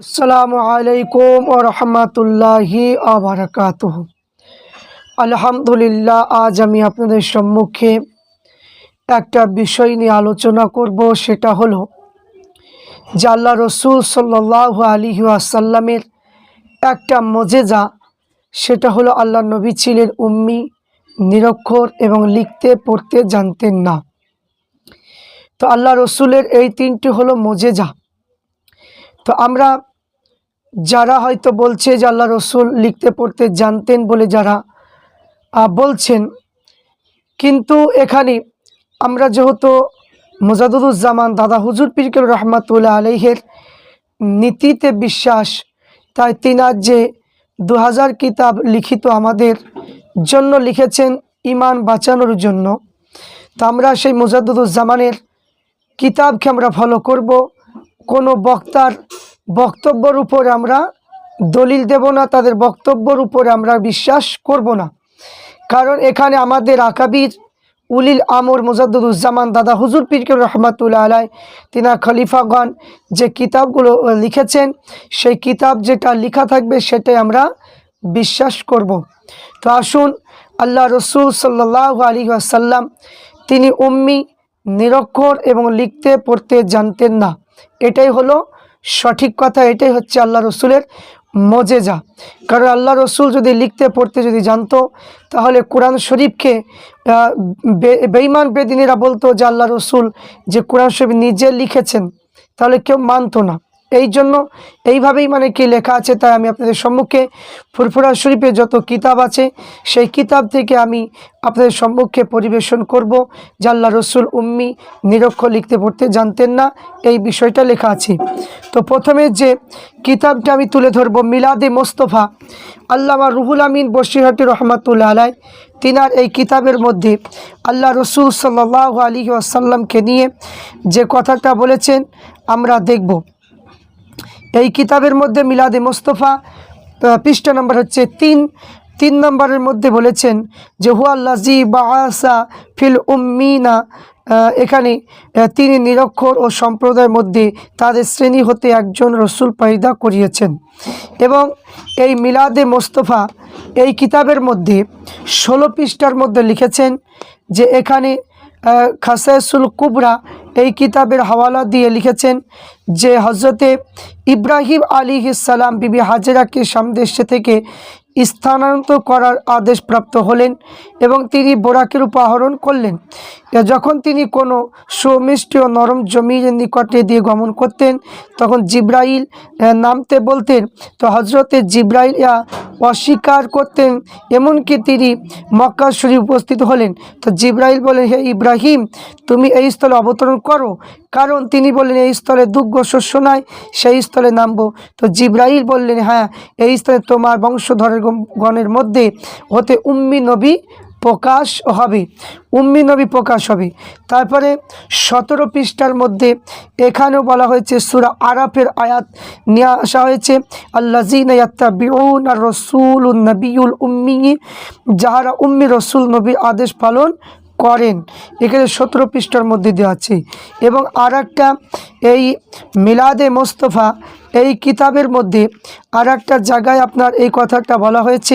আসসালামু আলাইকুম ও রহমতুল্লাহি আবরকাত আলহামদুলিল্লাহ, আজ আমি আপনাদের সম্মুখে একটা বিষয় নিয়ে আলোচনা করব, সেটা হলো যে আল্লাহ রসুল সাল্লাহ আলী আসাল্লামের একটা মজেজা, সেটা হলো আল্লাহ নবী ছিলেন উম্মি, নিরক্ষর এবং লিখতে, পড়তে জানতেন না। তো আল্লাহ রসুলের এই তিনটি হলো মজেজা। তো আমরা যারা হয়তো বলছে যে আল্লাহ রসুল লিখতে পড়তে জানতেন বলে যারা বলছেন। কিন্তু এখানে আমরা যেহেতু মোজাদুজ্জামান দাদা হুজুর পিরকেল রহমাতুল্লাহ আলহের নীতিতে বিশ্বাস, তাই তিনার যে দু হাজার কিতাব লিখিত আমাদের জন্য লিখেছেন ইমান বাঁচানোর জন্য, তা আমরা সেই মোজাদুজ্জামানের কিতাবকে আমরা ফলো করব। কোনো বক্তার বক্তব্যর উপর আমরা দলিল দেব না, তাদের বক্তব্যর উপরে আমরা বিশ্বাস করব না। কারণ এখানে আমাদের আকাবির উলিল আমর মুজাদ্দুজ্জামান দাদা হুজুর পীরকে রহমাতুল্লাহ আলাই তিনা খলিফাগণ যে কিতাবগুলো লিখেছেন, সেই কিতাব যেটা লেখা থাকবে সেটাই আমরা বিশ্বাস করব। তো আসুন, আল্লাহ রসুল সাল্লাহ আলী আসাল্লাম তিনি উম্মি, নিরক্ষর এবং লিখতে পড়তে জানতেন না। এটাই হলো সঠিক কথা এটাই হচ্ছে আল্লাহ রসুলের মজেজা। কারণ আল্লাহ রসুল যদি লিখতে, পড়তে যদি জানতো, তাহলে কোরআন শরীফকে বেঈমান বেদিনীরা বলতো যে আল্লাহ রসুল যে কোরআন শরীফ নিজে লিখেছেন, তাহলে কেউ মানতো না। এই জন্য এইভাবেই মানে কি লেখা আছে, তাই আমি আপনাদের সম্মুখে ফুরফুরা শরীফে যত কিতাব আছে, সেই কিতাব থেকে আমি আপনাদের সম্মুখে পরিবেশন করব আল্লাহ রসুল উম্মি নিরক্ষর লিখতে, পড়তে জানতেন না, এই বিষয়টা লেখা আছে। তো প্রথমে যে কিতাবটা আমি তুলে ধরব, মিলাদে মোস্তফা, আল্লামা রুহুল আমিন বসিরহাটি রহমাতুল্লাহ আলাই তিনার এই কিতাবের মধ্যে আল্লাহ রসুল সাল্লাহ আলী আসাল্লামকে নিয়ে যে কথাটা বলেছেন, আমরা দেখব। এই কিতাবের মধ্যে মিলাদে মোস্তফা পৃষ্ঠা নম্বর হচ্ছে তিন। তিন নম্বরের মধ্যে বলেছেন যে হুয়াল্লাজি বাসা ফিল উম্মিনা। এখানে তিনি নিরক্ষর ও সম্প্রদায়ের মধ্যে তাদের শ্রেণি হতে একজন রসুল পয়দা করিয়েছেন। এবং এই মিলাদে মোস্তফা এই কিতাবের মধ্যে ষোলো পৃষ্ঠার মধ্যে লিখেছেন যে, এখানে খাসায়সুল কুবরা এই কিতাবের হাওয়ালা দিয়ে লিখেছেন যে হজরতে ইব্রাহিম আলী সালাম বিবি হাজেরাকে সামদেশে থেকে স্থানান্তর করার আদেশ প্রাপ্ত হলেন এবং তিনি বোরাকের উপহরণ করলেন। যখন তিনি কোনো সুমিষ্টি ও নরম জমির নিকটে দিয়ে গমন করতেন, তখন জিব্রাইল নামতে বলতেন, তো হজরতে জিব্রাইল, ইয়া, অস্বীকার করতেন, এমনকি তিনি মক্কা শরীফ উপস্থিত হলেন। তো জিব্রাইল বলেন, হে ইব্রাহিম, তুমি এই স্থলে অবতরণ করো। কারণ তিনি বললেন, এই স্থলে দুগ্ধ শস্য নাই, সেই স্থলে নামবো। তো জিব্রাইল বললেন হ্যাঁ এই স্থলে তোমার বংশধরের গণের মধ্যে হতে উম্মি নবী প্রকাশ হবে। উম্মি নবী প্রকাশ হবে। তারপরে সতেরো পৃষ্ঠার মধ্যে এখানেও বলা হয়েছে, সুরা আরাফের আয়াত নিয়ে আসা হয়েছে আল্লাজিন বিউন আর রসুল নবিউল উম্মি যাহারা উম্মি রসুল নবীর আদেশ পালন করেন। এখানে সতেরো পৃষ্ঠার মধ্যে দেওয়া আছে। এবং আর একটা এই মিলাদে মোস্তফা, এই কিতাবের মধ্যে আর একটা জায়গায় আপনার এই কথাটা বলা হয়েছে।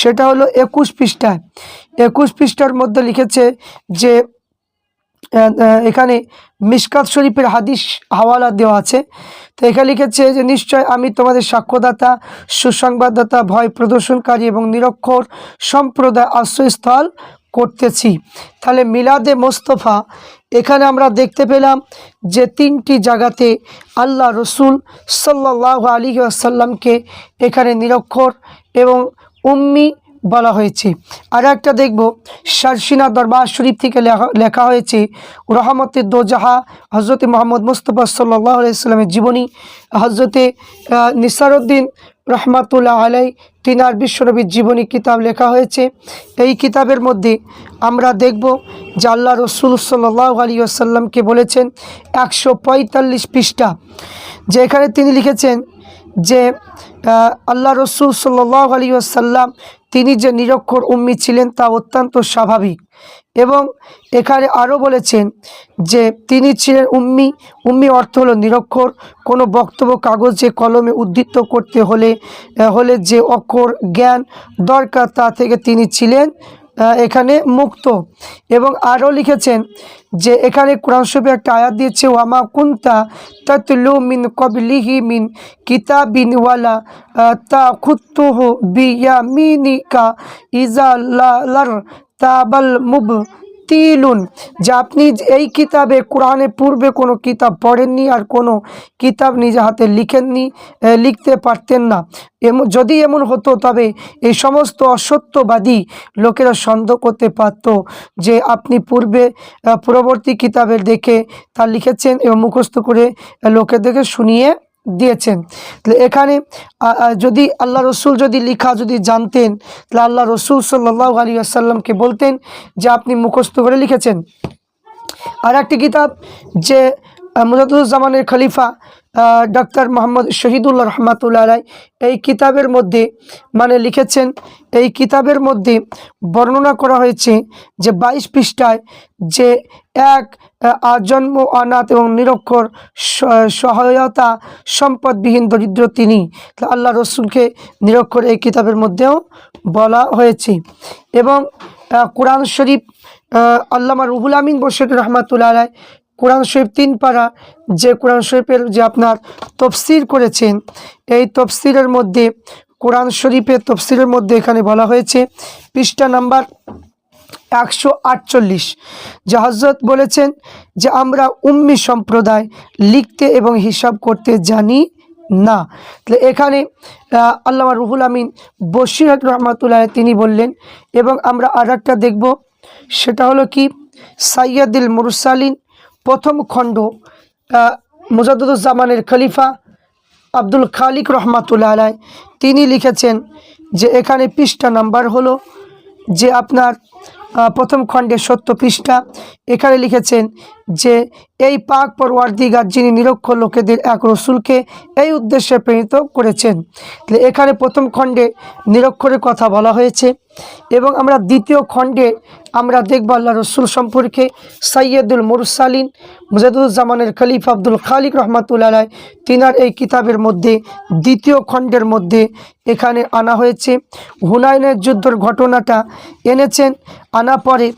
সেটা হলো একুশ পৃষ্ঠায় একুশ পৃষ্ঠার মধ্যে লিখেছে যে এখানে মিসকাত শরীফের হাদিস হাওয়ালা দেওয়া আছে। তো এখানে লিখেছে যে, নিশ্চয় আমি তোমাদের সাক্ষ্যদাতা, সুসংবাদদাতা, ভয় প্রদর্শনকারী এবং নিরক্ষর সম্প্রদায় আশ্রয়স্থল করতেছি। তাহলে মিলাদে মোস্তফা, এখানে আমরা দেখতে পেলাম যে তিনটি জায়গাতে আল্লাহ রসুল সাল্লাহ আলী আসাল্লামকে এখানে নিরক্ষর এবং উম্মি বলা হয়েছে। আর একটা দেখব শারসিনা দরবার শরীফ থেকে লেখা হয়েছে রহমতে দোজাহা হজরতে মোহাম্মদ মুস্তফা সাল্লাহ আলাইস্লামের জীবনী। হজরতে নিসারুদ্দিন রহমাতুল্লাহ আলাই তিনার বিশ্বনবীর জীবনী কিতাব লেখা হয়েছে। এই কিতাবের মধ্যে আমরা দেখব আল্লাহ রসুল সাল্লাহ আলী আসাল্লামকে বলেছেন, একশো পঁয়তাল্লিশ পৃষ্ঠা, যেখানে তিনি লিখেছেন যে আল্লাহ রসুল সাল্লাহ আলী আসাল্লাম তিনি যে নিরক্ষর উম্মি ছিলেন তা অত্যন্ত স্বাভাবিক। এবং এখানে আরও বলেছেন যে, তিনি ছিলেন উম্মি উম্মি অর্থ হলো নিরক্ষর। কোনো বক্তব্য, কাগজে কলমে উদ্ধৃত করতে হলে হলে যে অক্ষর, জ্ঞান দরকার তা থেকে তিনি ছিলেন এখানে মুক্ত। এবং আরও লিখেছেন যে, এখানে কোরআন শরীফে একটা আয়াত দিয়েছে, ওয়ামা কুন্তা তাতলু মিন কবলিহি মিন কিতাবিন ওয়ালা তা খুতুহ বিয়া মিনিকা ইজা লার তাবাল মুব তিলুন, যে আপনি এই কিতাবে কোরআনে পূর্বে কোনো কিতাব পড়েননি আর কোনো কিতাব নিজে হাতে লিখেননি লিখতে পারতেন না। এমন যদি এমন হতো, তবে এই সমস্ত অসত্যবাদী লোকেরা সন্দেহ করতে পারত যে আপনি পূর্বে পূর্ববর্তী কিতাবের দেখে তা লিখেছেন এবং মুখস্থ করে লোকেদেরকে শুনিয়ে দিয়েছেন। তাহলে এখানে যদি আল্লাহ রসুল যদি লিখা যদি জানতেন, তাহলে আল্লাহ রসুল সাল্লাহ আলী আসাল্লামকে বলতেন যে আপনি মুখস্থ করে লিখেছেন। আর একটি কিতাব যে মুজাদুজ্জামানের খলিফা ডক্টর মোহাম্মদ শহীদুল্লাহ রহমাতুল্লাহ আলাই এই কিতাবের মধ্যে মানে লিখেছেন, এই কিতাবের মধ্যে বর্ণনা করা হয়েছে যে বাইশ পৃষ্ঠায় যে এক আজন্ম, অনাথ এবং নিরক্ষর সহায়তা সম্পদবিহীন দরিদ্র তিনি। আল্লাহ রসুলকে নিরক্ষর এই কিতাবের মধ্যেও বলা হয়েছে। এবং কোরআন শরীফ আল্লামা রুহুল আমিন বসির রহমাতুল্লাহ আলাই কোরআন শরীফ তিন পারা যে কোরআন শরীফের যে আপনার তফসির করেছেন, এই তফসিরের মধ্যে, কোরআন শরীফের তফসিরের মধ্যে এখানে বলা হয়েছে, পৃষ্ঠা নাম্বার একশো আটচল্লিশ, যে হজরত বলেছেন যে আমরা উম্মি সম্প্রদায় লিখতে এবং হিসাব করতে জানি না। তাহলে এখানে আল্লামা রুহুল আমিন বশির রহমাতুল্লাহ তিনি বললেন, এবং আমরা আর একটা দেখব, সেটা হলো কি সাইয়াদুল মুরসালিন প্রথম খণ্ড মুজাদুজ্জামানের খলিফা আব্দুল খালিক রহমাতুল্লাহ আলাই তিনি লিখেছেন যে এখানে পৃষ্ঠা নাম্বার হলো যে আপনার প্রথম খণ্ডে সত্য পৃষ্ঠা, এখানে লিখেছেন যে এই পাক পরওয়ার্দিগার যিনি নিরক্ষর লোকেদের এক রসুলকে এই উদ্দেশ্যে প্রেরিত করেছেন। তাহলে এখানে প্রথম খণ্ডে নিরক্ষরের কথা বলা হয়েছে এবং আমরা দ্বিতীয় খণ্ডে আমরা দেখব আল্লাহ রসুল সম্পর্কে সৈয়দুল মুরসালিন মুজাদুজ্জামানের খলিফ আব্দুল খালিক রহমাতুল্লাহ তিনার এই কিতাবের মধ্যে দ্বিতীয় খণ্ডের মধ্যে এখানে আনা হয়েছে। হুনায়নের যুদ্ধর ঘটনাটা এনেছেন, আনা পরে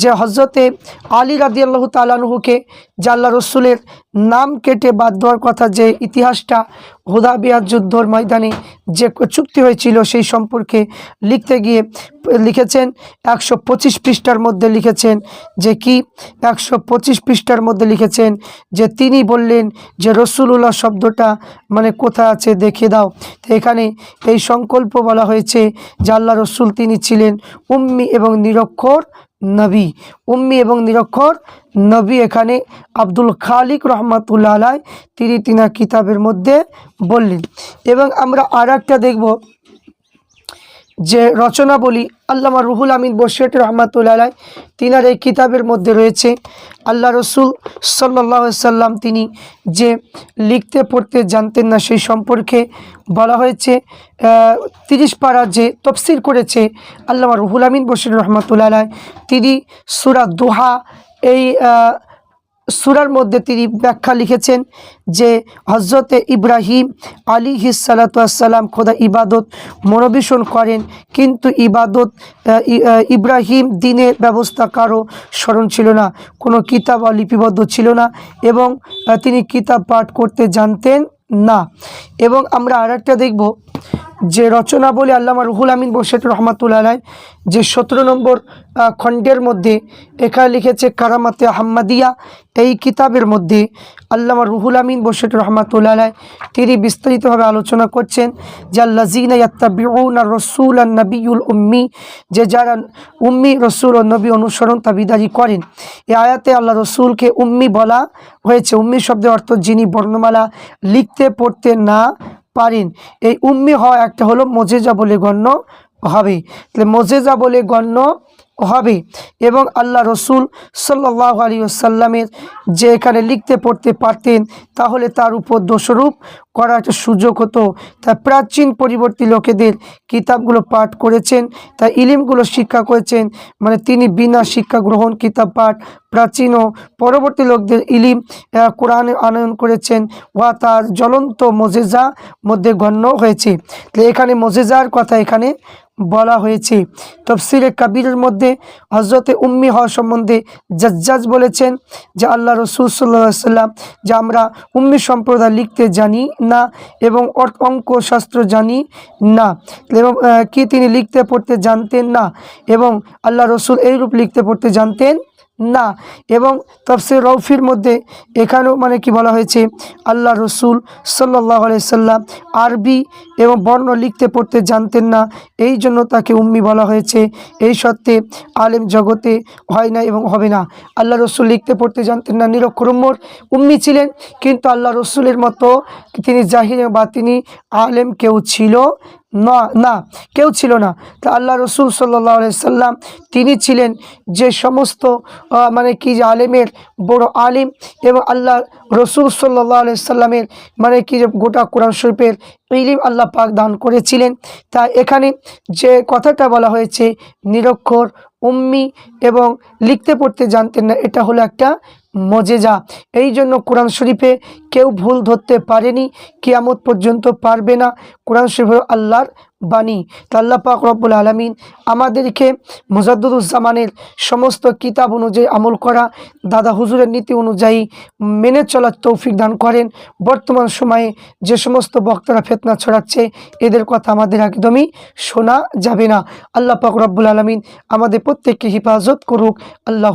যে হজরতে আলী রাদিয়াল্লাহু তালানহুকে জাল্লা রসুলের নাম কেটে বাদ দেওয়ার কথা, যে ইতিহাসটা হুদাবিয়ার যুদ্ধর ময়দানে যে চুক্তি হয়েছিল, সেই সম্পর্কে লিখতে গিয়ে লিখেছেন একশো পঁচিশ পৃষ্ঠার মধ্যে লিখেছেন যে কি? একশো পঁচিশ পৃষ্ঠার মধ্যে লিখেছেন যে তিনি বললেন যে রসুলুল্লাহ শব্দটা মানে কোথায় আছে দেখে দাও। তো এখানে এই সংকল্প বলা হয়েছে যে আল্লাহ রসুল তিনি ছিলেন উম্মি এবং নিরক্ষর নবী, উম্মি এবং নিরক্ষর নবী এখানে আব্দুল খালিক রহমাতুল্লাহ তিনি তিনা কিতাবের মধ্যে বললেন। এবং আমরা আর একটা দেখব। যে রচনা বলি, আল্লামা রুহুল আমিন বসিরট রহমাতুল্লাহ তিনার এই কিতাবের মধ্যে রয়েছে, আল্লাহ রসুল সাল্লাহ সাল্লাম তিনি যে লিখতে, পড়তে জানতেন না সেই সম্পর্কে বলা হয়েছে তিরিশ পারা যে তফসির করেছে আল্লামা রুহুল আমিন বসির রহমাতুল্লাহ তিনি সুরা দোহা, এই সুরার মধ্যে তিনি ব্যাখ্যা লিখেছেন যে হজরতে ইব্রাহিম আলী হিসালাতাম খোদা ইবাদত মনোবেশন করেন, কিন্তু ইবাদত ইব্রাহিম দিনের ব্যবস্থা কারও স্মরণ ছিল না, কোনো কিতাব লিপিবদ্ধ ছিল না এবং তিনি কিতাব পাঠ করতে জানতেন না। এবং আমরা আর একটা দেখব যে রচনা বলে আল্লামা রুহুল আমিন বসেট রহমাতুল্লাহ যে সতেরো নম্বর খণ্ডের মধ্যে এখানে লিখেছে, কারামাতে আহম্মাদিয়া এই কিতাবের মধ্যে আল্লামা রুহুল আমিন বসেট রহমাতুল্লাহ তিনি বিস্তারিতভাবে আলোচনা করছেন যে আল্লাজিনা ইয়াত্তাবিউন রসুল আর নবিউল উম্মি, যে যারা উম্মি, রসুল ও নবী অনুসরণ তাবিদারি করেন। এই আয়াতে আল্লাহ রসুলকে উম্মি বলা হয়েছে। উম্মি শব্দের অর্থ যিনি বর্ণমালা লিখতে, পড়তে না পারেন। এই উম্মি হওয়া একটা হলো মজেজা বলে গণ্য হবে তাহলে মজেজা বলে গণ্য হবে। এবং আল্লাহ রসুল সাল্লাহ আলী আসাল্লামের যে এখানে লিখতে পড়তে পারতেন, তাহলে তার উপর দোষরূপ করার একটা সুযোগ হতো। তাই প্রাচীন পরিবর্তী লোকেদের কিতাবগুলো পাঠ করেছেন তাই ইলিমগুলো শিক্ষা করেছেন মানে তিনি বিনা শিক্ষা গ্রহণ কিতাব পাঠ, প্রাচীন ও পরবর্তী লোকদের ইলিম কোরআনে আনয়ন করেছেন। ওয়া তার জ্বলন্ত মজেজা মধ্যে গণ্য হয়েছে। তো এখানে মজেজার কথা এখানে বলা হয়েছে। তফসিরে কাবিরের মধ্যে হজরতে উম্মি হওয়া সম্বন্ধে জাজ্জাজ বলেছেন যে আল্লাহ রসুল সাল্লা সাল্লাম যে আমরা উম্মি সম্প্রদায় লিখতে জানি না এবং অঙ্ক শাস্ত্র জানি না। এবং কি তিনি লিখতে পড়তে জানতেন না এবং আল্লাহ রসুল এইরূপ লিখতে পড়তে জানতেন না। এবং তফসির রৌফির মধ্যে এখানেও মানে কি বলা হয়েছে, আল্লাহ রসুল সাল্লাহ সাল্লাম আরবি এবং বর্ণ লিখতে, পড়তে জানতেন না। এই জন্য তাকে উম্মি বলা হয়েছে। এই সত্ত্বে আলেম জগতে হয় না এবং হবে না। আল্লাহ রসুল লিখতে, পড়তে জানতেন না। নিরক্ষরম্বর উম্মি ছিলেন, কিন্তু আল্লাহ রসুলের মতো তিনি জাহির বা তিনি আলেম কেউ ছিল না কেউ ছিল না। তা আল্লাহ রসুল সাল্লাহ সাল্লাম তিনি ছিলেন যে সমস্ত মানে কি যে আলেমের বড় আলিম এবং আল্লাহ রসুল সাল্লাহ সাল্লামের মানে কি যে গোটা কোরআন শরীফের ইলিম আল্লাহ পাক দান করেছিলেন। তা এখানে যে কথাটা বলা হয়েছে, নিরক্ষর, উম্মি এবং লিখতে পড়তে জানতেন না, এটা হলো একটা মজেজা। এই জন্য কোরআন শরীফে কেউ ভুল ধরতে পারেনি, কিয়ামত পর্যন্ত পারবে না। কোরআন শরীফ আল্লাহর বাণী। তা আল্লাহ পাক রব্বুল আলমিন আমাদেরকে মুজাদ্দুজ্জামানের সমস্ত কিতাব অনুযায়ী আমল করা, দাদা হুজুরের নীতি অনুযায়ী মেনে চলার তৌফিক দান করেন। বর্তমান সময়ে যে সমস্ত বক্তারা ফেতনা ছড়াচ্ছে, এদের কথা আমাদের একদমই শোনা যাবে না। আল্লাহ পাক রব্বুল আলমিন আমাদের প্রত্যেককে হেফাজত করুক। আল্লাহ